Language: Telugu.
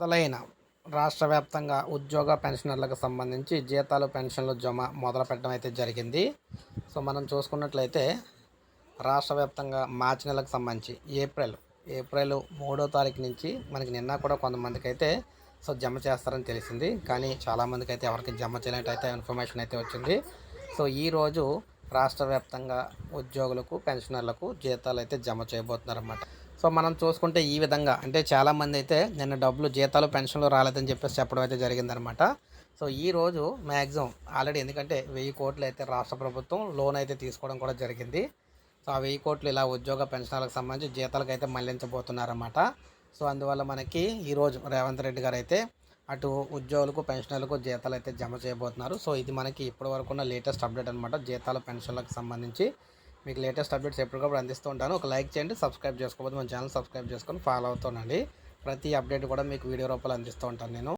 మొదలైన రాష్ట్ర వ్యాప్తంగా ఉద్యోగ పెన్షనర్లకు సంబంధించి జీతాలు పెన్షన్లు జమ మొదలు పెట్టడం అయితే జరిగింది. సో మనం చూసుకున్నట్లయితే రాష్ట్ర వ్యాప్తంగా మార్చి నెలకు సంబంధించి ఏప్రిల్ ఏప్రిల్ మూడో తారీఖు నుంచి మనకి నిన్న కూడా కొంతమందికి అయితే సో జమ చేస్తారని తెలిసింది. కానీ చాలామందికి అయితే ఎవరికి జమ చేయనట్టు అయితే ఇన్ఫర్మేషన్ అయితే వచ్చింది. సో ఈరోజు రాష్ట్ర వ్యాప్తంగా ఉద్యోగులకు పెన్షనర్లకు జీతాలు అయితే జమ చేయబోతున్నారన్నమాట. సో మనం చూసుకుంటే ఈ విధంగా అంటే చాలామంది అయితే నిన్న డబ్బులు జీతాలు పెన్షన్లు రాలేదని చెప్పేసి చెప్పడం అయితే జరిగిందనమాట సో ఈ రోజు మ్యాక్సిమం ఆల్రెడీ ఎందుకంటే వెయ్యి కోట్లు అయితే రాష్ట్ర ప్రభుత్వం లోన్ అయితే తీసుకోవడం కూడా జరిగింది. సో ఆ వెయ్యి కోట్లు ఇలా ఉద్యోగ పెన్షన్లకు సంబంధించి జీతాలకు అయితే మళ్ళించబోతున్నారన్నమాట. సో అందువల్ల మనకి ఈరోజు రేవంత్ రెడ్డి గారు అయితే అటు ఉద్యోగులకు పెన్షనర్లకు జీతాలు అయితే జమ చేయబోతున్నారు. సో ఇది మనకి ఇప్పటి వరకు ఉన్న లేటెస్ట్ అప్డేట్ అనమాట జీతాలు పెన్షన్లకు సంబంధించి మీకు లేటెస్ట్ అప్డేట్స్ ఎప్పటికప్పుడు అందిస్తూ ఉంటాను. ఒక లైక్ చేయండి సబ్స్క్రైబ్ చేసుకోకపోతే మన ఛానల్ సబ్స్క్రైబ్ చేసుకొని ఫాలో అవుతుండండి ప్రతి అప్డేట్ కూడా మీకు వీడియో రూపంలో అందిస్తూ ఉంటాను నేను.